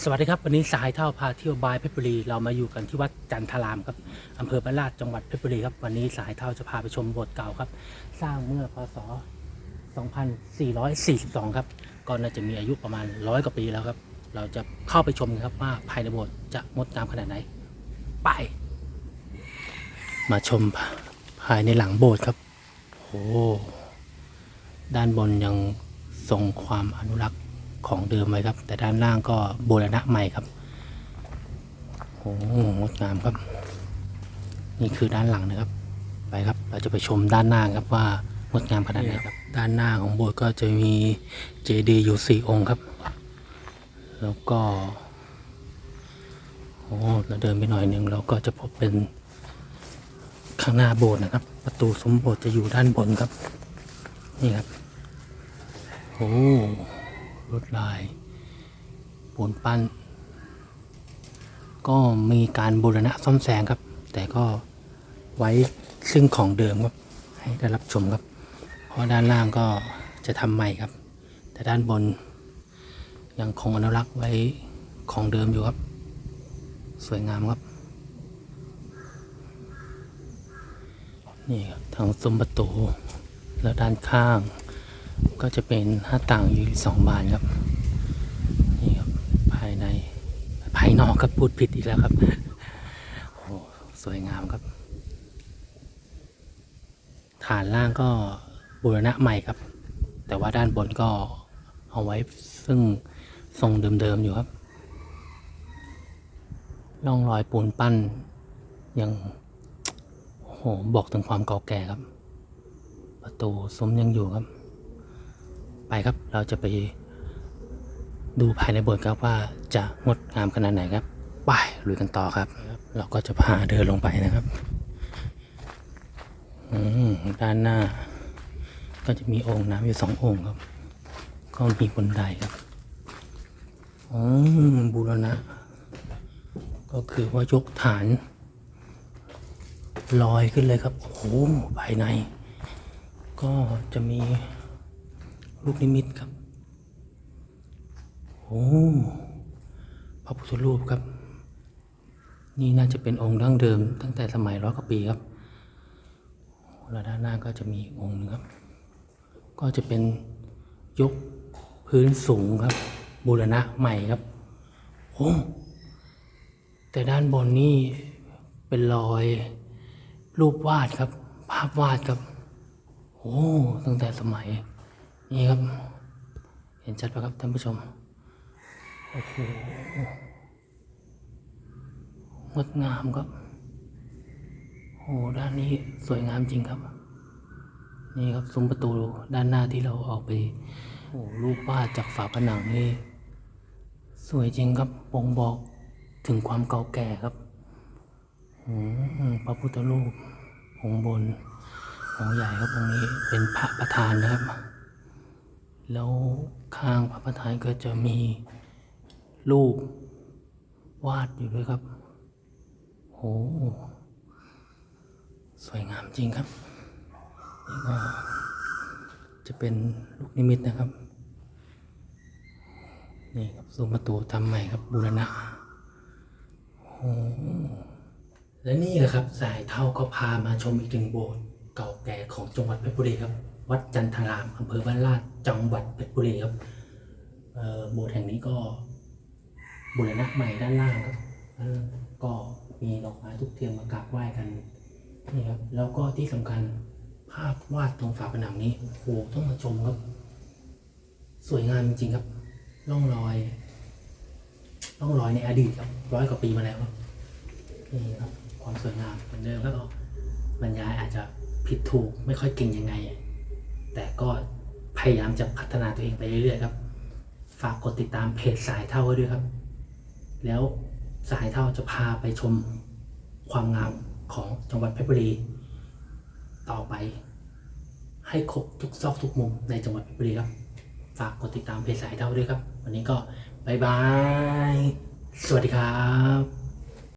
สวัสดีครับวันนี้สายเท่าพาเที่ยวบายเพชรบุรีเรามาอยู่กันที่วัดจันทรามครับอำเภอบ้านลาดจังหวัดเพชรบุรีครับวันนี้สายเท่าจะพาไปชมโบสถ์เก่าครับ สร้างเมื่อพศ 2442 ครับก็น่าจะมีอายุประมาณร้อยกว่าปีแล้วครับ เราจะเข้าไปชมครับว่าภายในโบสถ์จะงดงามขนาดไหน ไป มาชมภายในหลังโบสถ์ครับโอ้ด้านบนยังทรงความอนุรักษ์ ของเดิมไว้ครับ แต่ด้านล่างก็บูรณะใหม่ครับโอ้โหงดงามครับ นี่คือด้านหลังนะครับ ไปครับ เราจะไปชมด้านหน้าครับว่างดงามขนาดไหนครับ ด้านหน้าของโบสถ์ก็จะมีเจดีย์อยู่สี่องค์ครับ แล้วก็โอ้เราเดินไปหน่อยหนึ่งเราก็จะพบเป็นข้างหน้าโบสถ์นะครับ ประตูสมโบสถ์จะอยู่ด้านบนครับ นี่ครับ โอ้ ลวดลายปูนปั้น ก็มีการบูรณะซ่อมแซมครับ แต่ก็ไว้ซึ่งของเดิมครับ ให้ได้รับชมครับ เพราะด้านล่างก็จะทำใหม่ครับ แต่ด้านบนยังคงอนุรักษ์ไว้ของเดิมอยู่ครับ สวยงามครับ นี่ครับทางซุ้มประตูแล้วด้านข้าง ก็จะเป็นหน้าต่างอยู่สองบานครับนี่ครับภายในภายนอกครับพูดผิดอีกแล้วครับโอ้สวยงามครับ ฐานล่างก็บูรณะใหม่ครับ แต่ว่าด้านบนก็เอาไว้ซึ่งทรงเดิมๆอยู่ครับร่องรอยปูนปั้นยังโอ้โหบอกถึงความเก่าแก่ครับ ประตูซุ้มยังอยู่ครับ ไปครับ เราจะไปดูภายในโบสถ์ครับว่าจะงดงามขนาดไหนครับ ไปลุยกันต่อครับ เราก็จะพาเดินลงไปนะครับอืมด้านหน้า ก็จะมีองค์น้ำอยู่สององค์ครับ ก็มีบนไดครับอ๋อบูรณะ ก็คือว่ายกฐาน ลอยขึ้นเลยครับ โอ้โหภายใน ก็จะมี ลูกนิมิตครับ โอ้พระพุทธรูปครับ นี่น่าจะเป็นองค์ดั้งเดิม ตั้งแต่สมัยร้อยกว่าปีครับแล้วด้านหน้าก็จะมีองค์หนึงครับ ก็จะเป็นยกพื้นสูงครับ บูรณะใหม่ครับ โอ้แต่ด้านบนนี่เป็นรอยรูปวาดครับ ภาพวาดครับ โอ้ ตั้งแต่สมัย นี่ครับ เห็นชัดปะครับท่านผู้ชม โอ้โห งดงามครับ โอ้ด้านนี้สวยงามจริงครับ นี่ครับซุ้มประตูด้านหน้าที่เราออกไป โอ้รูปวาดจากฝาผนังนี่ สวยจริงครับบ่งบอกถึงความเก่าแก่ครับพระพุทธรูปองค์บนองค์ใหญ่ครับองค์นี้เป็นพระประธานนะครับ แล้วข้างพระประธานก็จะมีรูปวาดอยู่ด้วยครับ โอ้สวยงามจริงครับ นี่ก็จะเป็นลูกนิมิตนะครับ นี่ครับซุ้มประตูทำใหม่ครับบูรณะโอ้และนี่แหละครับสายเท่าก็พามาชมอีกหนึ่งโบสถ์ เก่าแก่ของจังหวัดเพชรบุรีครับ วัดจันทรามอำเภอบ้านลาดจังหวัดเพชรบุรีครับโบสถ์แห่งนี้ก็บูรณะใหม่ด้านล่างครับก็มีดอกไม้ทุกเทียมมากราบไหว้กันนี่ครับแล้วก็ที่สำคัญภาพวาดตรงฝาผนังนี้โอ้โหต้องมาชมครับ สวยงามจริงครับร่องรอยร่องรอยในอดีตครับร้อยกว่าปีมาแล้วครับนี่ครับความสวยงามเหมือนเดิมครับบรรยายอาจจะ ผิดถูกไม่ค่อยเก่งยังไง แต่ก็พยายามจะพัฒนาตัวเองไปเรื่อยๆครับ ฝากกดติดตามเพจสายเท่าด้วยครับ แล้วสายเท่าจะพาไปชมความงามของจังหวัดเพชรบุรี ต่อไป ให้ครบทุกซอกทุกมุมในจังหวัดเพชรบุรีครับ ฝากกดติดตามเพจสายเท่าด้วยครับ วันนี้ก็บายบาย สวัสดีครับ